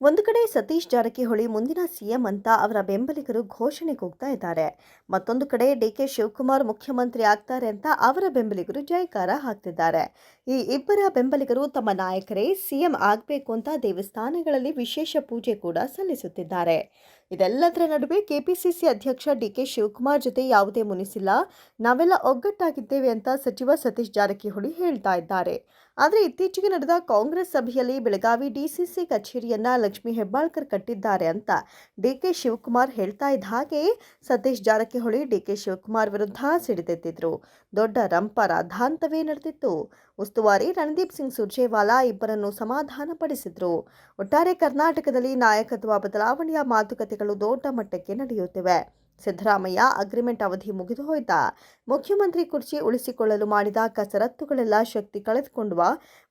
ಒಂದು ಕಡೆ ಸತೀಶ್ ಜಾರಕಿಹೊಳಿ, ಮುಂದಿನ ಸಿಎಂ ಅಂತ ಅವರ ಬೆಂಬಲಿಗರು ಘೋಷಣೆ ಹೋಗ್ತಾ ಇದ್ದಾರೆ. ಮತ್ತೊಂದು ಕಡೆ ಡಿ ಕೆ ಶಿವಕುಮಾರ್ ಮುಖ್ಯಮಂತ್ರಿ ಆಗ್ತಾರೆ ಅಂತ ಅವರ ಬೆಂಬಲಿಗರು ಜಯಕಾರ ಹಾಕ್ತಿದ್ದಾರೆ. ಈ ಇಬ್ಬರ ಬೆಂಬಲಿಗರು ತಮ್ಮ ನಾಯಕರೇ, ಸಿಎಂ ಆಗಬೇಕು ಅಂತ ದೇವಸ್ಥಾನಗಳಲ್ಲಿ ವಿಶೇಷ ಪೂಜೆ ಕೂಡ ಸಲ್ಲಿಸುತ್ತಿದ್ದಾರೆ. ಇದೆಲ್ಲದರ ನಡುವೆ ಕೆಪಿಸಿಸಿ ಅಧ್ಯಕ್ಷ ಡಿ ಕೆ ಶಿವಕುಮಾರ್ ಜೊತೆ ಯಾವುದೇ ಮುನಿಸಿಲ್ಲ. ನಾವೆಲ್ಲ ಒಗ್ಗಟ್ಟಾಗಿದ್ದೇವೆ ಅಂತ ಸಚಿವ ಸತೀಶ್ ಜಾರಕಿಹೊಳಿ ಹೇಳ್ತಾ ಇದ್ದಾರೆ. ಆದರೆ ಇತ್ತೀಚೆಗೆ ನಡೆದ ಕಾಂಗ್ರೆಸ್ ಸಭೆಯಲ್ಲಿ ಬೆಳಗಾವಿ ಡಿಸಿಸಿ ಕಚೇರಿಯನ್ನ ಲಕ್ಷ್ಮೀ ಹೆಬ್ಬಾಳ್ಕರ್ ಕಟ್ಟಿದ್ದಾರೆ ಅಂತ ಡಿ ಕೆ ಶಿವಕುಮಾರ್ ಹೇಳ್ತಾ ಇದ್ದ ಹಾಗೆ ಸತೀಶ್ ಜಾರಕಿಹೊಳಿ ಡಿಕೆ ಶಿವಕುಮಾರ್ ವಿರುದ್ಧ ಸಿಡಿದೆದ್ದಿದ್ರು ದೊಡ್ಡ ರಂಪ ರಾಧಾಂತವೇ ನಡೆದಿತ್ತು. ಉಸ್ತುವಾರಿ ರಣದೀಪ್ ಸಿಂಗ್ ಸುರ್ಜೇವಾಲಾ ಇಬ್ಬರನ್ನು ಸಮಾಧಾನಪಡಿಸಿದರು. ಒಟ್ಟಾರೆ ಕರ್ನಾಟಕದಲ್ಲಿ ನಾಯಕತ್ವ ಬದಲಾವಣೆಯ ಮಾತುಕತೆಗಳು ದೊಡ್ಡ ಮಟ್ಟಕ್ಕೆ ನಡೆಯುತ್ತಿವೆ. ಸಿದ್ದರಾಮಯ್ಯ ಅಗ್ರಿಮೆಂಟ್ ಅವಧಿ ಮುಗಿದು ಹೋಯ್ತಾ? ಮುಖ್ಯಮಂತ್ರಿ ಕುರ್ಚಿ ಉಳಿಸಿಕೊಳ್ಳಲು ಮಾಡಿದ ಕಸರತ್ತುಗಳೆಲ್ಲ ಶಕ್ತಿ ಕಳೆದುಕೊಂಡುವ?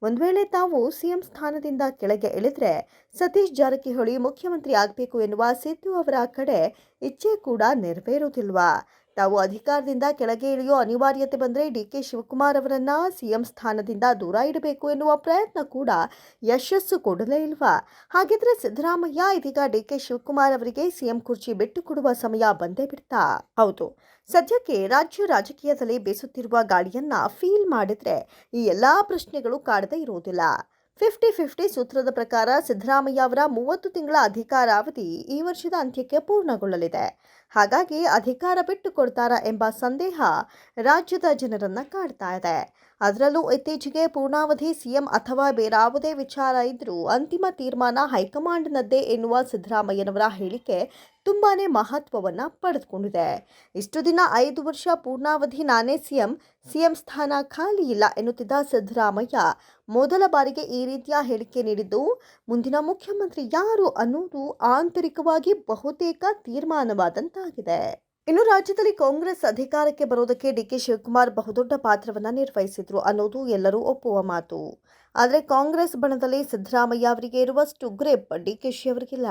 ಒಂದು ವೇಳೆ ತಾವು ಸಿಎಂ ಸ್ಥಾನದಿಂದ ಕೆಳಗೆ ಇಳಿದ್ರೆ ಸತೀಶ್ ಜಾರಕಿಹೊಳಿ ಮುಖ್ಯಮಂತ್ರಿ ಆಗಬೇಕು ಎನ್ನುವ ಸಿದ್ದು ಅವರ ಕಡೆ ಇಚ್ಛೆ ಕೂಡ ನೆರವೇರುವುದಿಲ್ವಾ ತಾವು ಅಧಿಕಾರದಿಂದ ಕೆಳಗೆ ಇಳಿಯೋ ಅನಿವಾರ್ಯತೆ ಬಂದರೆ ಡಿ ಕೆ ಶಿವಕುಮಾರ್ ಅವರನ್ನ ಸಿಎಂ ಸ್ಥಾನದಿಂದ ದೂರ ಇಡಬೇಕು ಎನ್ನುವ ಪ್ರಯತ್ನ ಕೂಡ ಯಶಸ್ಸು ಕೊಡಲೇ ಇಲ್ವಾ? ಹಾಗಿದ್ರೆ ಸಿದ್ದರಾಮಯ್ಯ ಇದೀಗ ಡಿ ಕೆ ಶಿವಕುಮಾರ್ ಅವರಿಗೆ ಸಿಎಂ ಕುರ್ಚಿ ಬಿಟ್ಟು ಕೊಡುವ ಸಮಯ ಬಂದೇ ಬಿಡ್ತಾ? ಹೌದು. ಸದ್ಯಕ್ಕೆ ರಾಜ್ಯ ರಾಜಕೀಯದಲ್ಲಿ ಬೇಸುತ್ತಿರುವ ಗಾಳಿಯನ್ನ ಫೀಲ್ ಮಾಡಿದ್ರೆ ಈ ಎಲ್ಲಾ ಪ್ರಶ್ನೆಗಳು ಕಾಡದೇ ಇರುವುದಿಲ್ಲ. ಫಿಫ್ಟಿ ಫಿಫ್ಟಿ ಸೂತ್ರದ ಪ್ರಕಾರ ಸಿದ್ದರಾಮಯ್ಯ ಅವರ ಮೂವತ್ತು ತಿಂಗಳ ಅಧಿಕಾರಾವಧಿ ಈ ವರ್ಷದ ಅಂತ್ಯಕ್ಕೆ ಪೂರ್ಣಗೊಳ್ಳಲಿದೆ. ಹಾಗಾಗಿ ಅಧಿಕಾರ ಬಿಟ್ಟು ಕೊಡ್ತಾರಾ ಎಂಬ ಸಂದೇಹ ರಾಜ್ಯದ ಜನರನ್ನ ಕಾಡ್ತಾ ಇದೆ. ಅದರಲ್ಲೂ ಇತ್ತೀಚೆಗೆ ಪೂರ್ಣಾವಧಿ ಸಿಎಂ ಅಥವಾ ಬೇರಾವುದೇ ವಿಚಾರ ಇದ್ದರೂ ಅಂತಿಮ ತೀರ್ಮಾನ ಹೈಕಮಾಂಡ್ನದ್ದೇ ಎನ್ನುವ ಸಿದ್ದರಾಮಯ್ಯನವರ ಹೇಳಿಕೆ ತುಂಬಾ ಮಹತ್ವವನ್ನು ಪಡೆದುಕೊಂಡಿದೆ. ಇಷ್ಟು ದಿನ ಐದು ವರ್ಷ ಪೂರ್ಣಾವಧಿ ನಾನೇ ಸಿಎಂ ಸಿಎಂ ಸ್ಥಾನ ಖಾಲಿ ಇಲ್ಲ ಎನ್ನುತ್ತಿದ್ದ ಸಿದ್ದರಾಮಯ್ಯ ಮೊದಲ ಬಾರಿಗೆ ಈ ರೀತಿಯ ಹೇಳಿಕೆ ನೀಡಿದ್ದು, ಮುಂದಿನ ಮುಖ್ಯಮಂತ್ರಿ ಯಾರು ಅನ್ನೋದು ಆಂತರಿಕವಾಗಿ ಬಹುತೇಕ ತೀರ್ಮಾನವಾದಂತಾಗಿದೆ. ಇನ್ನು ರಾಜ್ಯದಲ್ಲಿ ಕಾಂಗ್ರೆಸ್ ಅಧಿಕಾರಕ್ಕೆ ಬರೋದಕ್ಕೆ ಡಿಕೆ ಶಿವಕುಮಾರ್ ಬಹುದೊಡ್ಡ ಪಾತ್ರವನ್ನು ನಿರ್ವಹಿಸಿದ್ರು ಅನ್ನೋದು ಎಲ್ಲರೂ ಒಪ್ಪುವ ಮಾತು. ಆದರೆ ಕಾಂಗ್ರೆಸ್ ಬಣದಲ್ಲಿ ಸಿದ್ದರಾಮಯ್ಯ ಅವರಿಗೆ ಇರುವಷ್ಟು ಗ್ರಿಪ್ ಡಿಕೆಶಿ ಅವರಿಗಿಲ್ಲ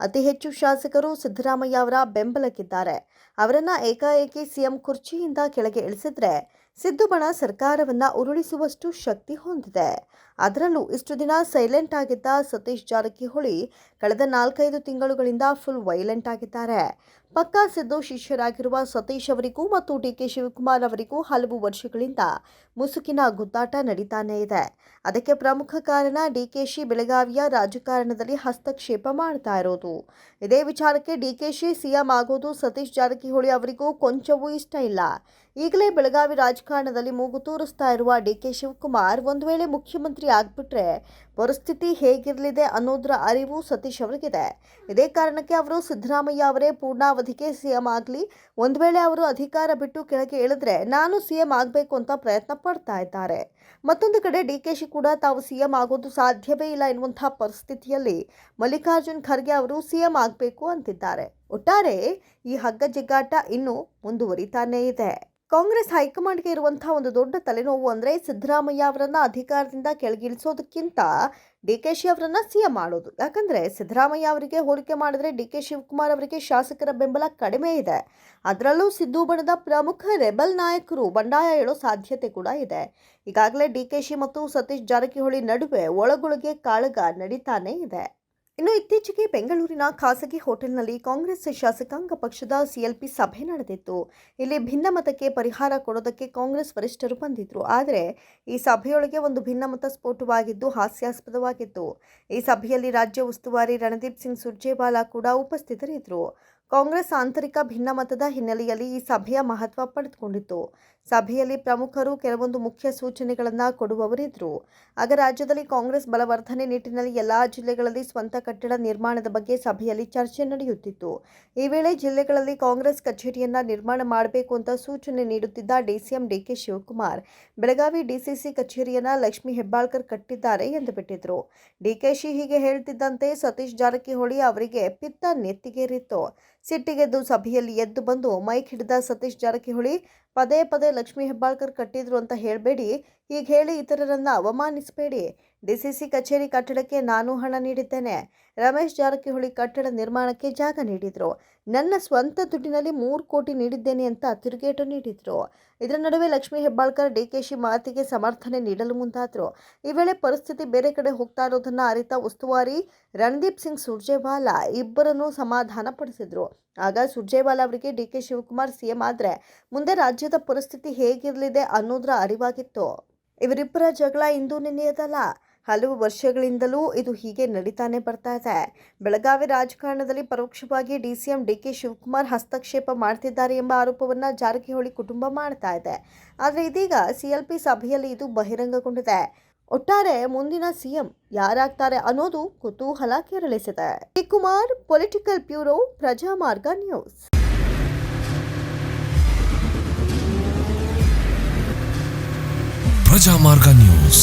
ಅತಿ ಹೆಚ್ಚು ಶಾಸಕರು ಸಿದ್ದರಾಮಯ್ಯ ಅವರ ಬೆಂಬಲಕ್ಕಿದ್ದಾರೆ. ಅವರನ್ನು ಏಕಾಏಕಿ ಸಿಎಂ ಕುರ್ಚಿಯಿಂದ ಕೆಳಗೆ ಇಳಿಸಿದ್ರೆ ಸಿದ್ದು ಬಣ ಸರ್ಕಾರವನ್ನ ಉರುಳಿಸುವಷ್ಟು ಶಕ್ತಿ ಹೊಂದಿದೆ. ಅದರಲ್ಲೂ ಇಷ್ಟು ದಿನ ಸೈಲೆಂಟ್ ಆಗಿದ್ದ ಸತೀಶ್ ಜಾರಕಿಹೊಳಿ ಕಳೆದ ನಾಲ್ಕೈದು ತಿಂಗಳುಗಳಿಂದ ಫುಲ್ ವೈಲೆಂಟ್ ಆಗಿದ್ದಾರೆ. ಪಕ್ಕಾ ಸಿದ್ದು ಶಿಷ್ಯರಾಗಿರುವ ಸತೀಶ್ ಅವರಿಗೂ ಮತ್ತು ಡಿಕೆ ಶಿವಕುಮಾರ್ ಅವರಿಗೂ ಹಲವು ವರ್ಷಗಳಿಂದ ಮುಸುಕಿನ ಗುದ್ದಾಟ ನಡೀತಾನೇ ಇದೆ. ಅದಕ್ಕೆ ಪ್ರಮುಖ ಕಾರಣ ಡಿಕೆಶಿ ಬೆಳಗಾವಿಯ ರಾಜಕಾರಣದಲ್ಲಿ ಹಸ್ತಕ್ಷೇಪ ಮಾಡ್ತಾ ಇರೋದು. ಇದೇ ವಿಚಾರಕ್ಕೆ ಡಿಕೆಶಿ ಸಿಎಂ ಆಗೋದು ಸತೀಶ್ ಜಾರಕಿಹೊಳಿ ಅವರಿಗೂ ಕೊಂಚವೂ ಇಷ್ಟ ಇಲ್ಲ. ಈಗಲೇ ಬೆಳಗಾವಿ ರಾಜಕಾರಣದಲ್ಲಿ ಮೂಗು ತೂರಿಸ್ತಾ ಇರುವ ಡಿಕೆ ಶಿವಕುಮಾರ್ ಒಂದು ವೇಳೆ ಮುಖ್ಯಮಂತ್ರಿ ಆಗ್ಬಿಟ್ರೆ ಪರಿಸ್ಥಿತಿ ಹೇಗಿರಲಿದೆ ಅನ್ನೋದರ ಅರಿವು ಸತೀಶ್ ಅವರಿಗಿದೆ. ಇದೇ ಕಾರಣಕ್ಕೆ ಅವರು ಸಿದ್ದರಾಮಯ್ಯ ಅವರೇ ಪೂರ್ಣಾವಧಿಗೆ ಸಿಎಂ ಆಗಲಿ. ಒಂದು ವೇಳೆ ಅವರು ಅಧಿಕಾರ ಬಿಟ್ಟು ಕೆಳಗೆ ಇಳಿದ್ರೆ ನಾನು ಸಿಎಂ ಆಗಬೇಕು ಅಂತ ಪ್ರಯತ್ನ ಪಡ್ತಾ ಇದ್ದಾರೆ. ಮತ್ತೊಂದು ಕಡೆ ಡಿ ಕೆ ಶಿ ಕೂಡ ತಾವು ಸಿಎಂ ಆಗೋದು ಸಾಧ್ಯವೇ ಇಲ್ಲ ಎನ್ನುವಂತಹ ಪರಿಸ್ಥಿತಿಯಲ್ಲಿ ಮಲ್ಲಿಕಾರ್ಜುನ್ ಖರ್ಗೆ ಅವರು ಸಿಎಂ ಆಗಬೇಕು ಅಂತಿದ್ದಾರೆ. ಒಟ್ಟಾರೆ ಈ ಹಗ್ಗ ಜಿಗ್ಗಾಟ ಇನ್ನೂ ಮುಂದುವರಿತಾನೇ ಇದೆ. ಕಾಂಗ್ರೆಸ್ ಹೈಕಮಾಂಡ್ಗೆ ಇರುವಂತಹ ಒಂದು ದೊಡ್ಡ ತಲೆನೋವು ಅಂದರೆ ಸಿದ್ದರಾಮಯ್ಯ ಅವರನ್ನು ಅಧಿಕಾರದಿಂದ ಕೆಳಗಿಳಿಸೋದಕ್ಕಿಂತ ಡಿ ಕೆ ಶಿ ಅವರನ್ನ ಸಿಎಂ ಮಾಡೋದು. ಯಾಕಂದರೆ ಸಿದ್ದರಾಮಯ್ಯ ಅವರಿಗೆ ಹೋಲಿಕೆ ಮಾಡಿದ್ರೆ ಡಿ ಕೆ ಶಿವಕುಮಾರ್ ಅವರಿಗೆ ಶಾಸಕರ ಬೆಂಬಲ ಕಡಿಮೆ ಇದೆ. ಅದರಲ್ಲೂ ಸಿದ್ದು ಬಣದ ಪ್ರಮುಖ ರೆಬಲ್ ನಾಯಕರು ಬಂಡಾಯ ಹೇಳೋ ಸಾಧ್ಯತೆ ಕೂಡ ಇದೆ. ಈಗಾಗಲೇ ಡಿ ಕೆ ಶಿ ಮತ್ತು ಸತೀಶ್ ಜಾರಕಿಹೊಳಿ ನಡುವೆ ಒಳಗೊಳಗೆ ಕಾಳಗ ನಡೀತಾನೇ ಇದೆ. ಇನ್ನು ಇತ್ತೀಚೆಗೆ ಬೆಂಗಳೂರಿನ ಖಾಸಗಿ ಹೋಟೆಲ್ನಲ್ಲಿ ಕಾಂಗ್ರೆಸ್ ಶಾಸಕಾಂಗ ಪಕ್ಷದ ಸಿಎಲ್ಪಿ ಸಭೆ ನಡೆದಿತ್ತು. ಇಲ್ಲಿ ಭಿನ್ನಮತಕ್ಕೆ ಪರಿಹಾರ ಕೊಡೋದಕ್ಕೆ ಕಾಂಗ್ರೆಸ್ ವರಿಷ್ಠರು ಬಂದಿದ್ರು. ಆದರೆ ಈ ಸಭೆಯೊಳಗೆ ಒಂದು ಭಿನ್ನಮತ ಸ್ಫೋಟವಾಗಿದ್ದು ಹಾಸ್ಯಾಸ್ಪದವಾಗಿತ್ತು. ಈ ಸಭೆಯಲ್ಲಿ ರಾಜ್ಯ ಉಸ್ತುವಾರಿ ರಣದೀಪ್ ಸಿಂಗ್ ಸುರ್ಜೇವಾಲಾ ಕೂಡ ಉಪಸ್ಥಿತರಿದ್ದರು ಕಾಂಗ್ರೆಸ್ ಆಂತರಿಕ ಭಿನ್ನಮತದ ಹಿನ್ನೆಲೆಯಲ್ಲಿ ಈ ಸಭೆಯ ಮಹತ್ವ ಪಡೆದುಕೊಂಡಿತ್ತು. ಸಭೆಯಲ್ಲಿ ಪ್ರಮುಖರು ಕೆಲವೊಂದು ಮುಖ್ಯ ಸೂಚನೆಗಳನ್ನು ಕೊಡುವವರಿದ್ದರು. ಆಗ ರಾಜ್ಯದಲ್ಲಿ ಕಾಂಗ್ರೆಸ್ ಬಲವರ್ಧನೆ ನಿಟ್ಟಿನಲ್ಲಿ ಎಲ್ಲಾ ಜಿಲ್ಲೆಗಳಲ್ಲಿ ಸ್ವಂತ ಕಟ್ಟಡ ನಿರ್ಮಾಣದ ಬಗ್ಗೆ ಸಭೆಯಲ್ಲಿ ಚರ್ಚೆ ನಡೆಯುತ್ತಿತ್ತು. ಈ ವೇಳೆ ಜಿಲ್ಲೆಗಳಲ್ಲಿ ಕಾಂಗ್ರೆಸ್ ಕಚೇರಿಯನ್ನ ನಿರ್ಮಾಣ ಮಾಡಬೇಕು ಅಂತ ಸೂಚನೆ ನೀಡುತ್ತಿದ್ದ DCM DK Shivakumar, Belagavi DCC ಕಚೇರಿಯನ್ನ Lakshmi Hebbalkar ಕಟ್ಟಿದ್ದಾರೆ ಎಂದು ಬಿಟ್ಟಿದ್ರು. ಡಿಕೆಶಿ ಹೀಗೆ ಹೇಳ್ತಿದ್ದಂತೆ ಸತೀಶ್ ಜಾರಕಿಹೊಳಿ ಅವರಿಗೆ ಪಿತ್ತ ನೆತ್ತಿಗೇರಿತ್ತು. ಸಿಟ್ಟಿಗೆದ್ದು ಸಭೆಯಲ್ಲಿ ಎದ್ದು ಬಂದು ಮೈಕ್ ಹಿಡಿದ ಸತೀಶ್ ಜಾರಕಿಹೊಳಿ, ಪದೇ ಪದೇ ಲಕ್ಷ್ಮೀ ಹೆಬ್ಬಾಳ್ಕರ್ ಕಟ್ಟಿದ್ರು ಅಂತ ಹೇಳಬೇಡಿ, ಹೀಗೆ ಹೇಳಿ ಇತರರನ್ನ ಅವಮಾನಿಸಬೇಡಿ. ಡಿಸಿಸಿ ಕಚೇರಿ ಕಟ್ಟಡಕ್ಕೆ ನಾನು ಹಣ ನೀಡಿದ್ದೇನೆ. ರಮೇಶ್ ಜಾರಕಿಹೊಳಿ ಕಟ್ಟಡ ನಿರ್ಮಾಣಕ್ಕೆ ಜಾಗ ನೀಡಿದ್ರು. ನನ್ನ ಸ್ವಂತ ದುಡ್ಡಿನಲ್ಲಿ ಮೂರು ಕೋಟಿ ನೀಡಿದ್ದೇನೆ ಅಂತ ತಿರುಗೇಟು ನೀಡಿದ್ರು. ಇದರ ನಡುವೆ ಲಕ್ಷ್ಮೀ ಹೆಬ್ಬಾಳ್ಕರ್, ಡಿಕೆಶಿ ಮಾತಿಗೆ ಸಮರ್ಥನೆ ನೀಡಲು ಮುಂದಾದರು. ಈ ವೇಳೆ ಪರಿಸ್ಥಿತಿ ಬೇರೆ ಕಡೆ ಹೋಗ್ತಾ ಇರೋದನ್ನ ಅರಿತ ಉಸ್ತುವಾರಿ ರಣದೀಪ್ ಸಿಂಗ್ ಸುರ್ಜೇವಾಲಾ ಇಬ್ಬರನ್ನು ಸಮಾಧಾನ ಪಡಿಸಿದ್ರು. ಆಗ ಸುರ್ಜೇವಾಲಾ ಅವರಿಗೆ ಡಿ ಕೆ ಶಿವಕುಮಾರ್ ಸಿಎಂ ಆದ್ರೆ ಮುಂದೆ ರಾಜ್ಯದ ಪರಿಸ್ಥಿತಿ ಹೇಗಿರಲಿದೆ ಅನ್ನೋದರ ಅರಿವಾಗಿತ್ತು. ಇವರಿಬ್ಬರ ಜಗಳ ಇಂದು ನಿನ್ನೆಯದಲ್ಲ. ಹಲವು ವರ್ಷಗಳಿಂದಲೂ ಇದು ಹೀಗೆ ನಡೀತಾನೆ ಬರ್ತಾ ಇದೆ. ಬೆಳಗಾವಿ ರಾಜಕಾರಣದಲ್ಲಿ ಪರೋಕ್ಷವಾಗಿ ಡಿಸಿಎಂ ಡಿಕೆ ಶಿವಕುಮಾರ್ ಹಸ್ತಕ್ಷೇಪ ಮಾಡ್ತಿದ್ದಾರೆ ಎಂಬ ಆರೋಪವನ್ನ ಜಾರಕಿಹೊಳಿ ಕುಟುಂಬ ಮಾಡ್ತಾ ಇದೆ. ಆದರೆ ಇದೀಗ ಸಿಎಲ್ಪಿ ಸಭೆಯಲ್ಲಿ ಇದು ಬಹಿರಂಗಗೊಂಡಿದೆ. ಒಟ್ಟಾರೆ ಮುಂದಿನ ಸಿಎಂ ಯಾರಾಗ್ತಾರೆ ಅನ್ನೋದು ಕುತೂಹಲ ಕೆರಳಿಸಿದೆ. Shivakumar Kumar political bureau Prajamarga news. Prajamarga news.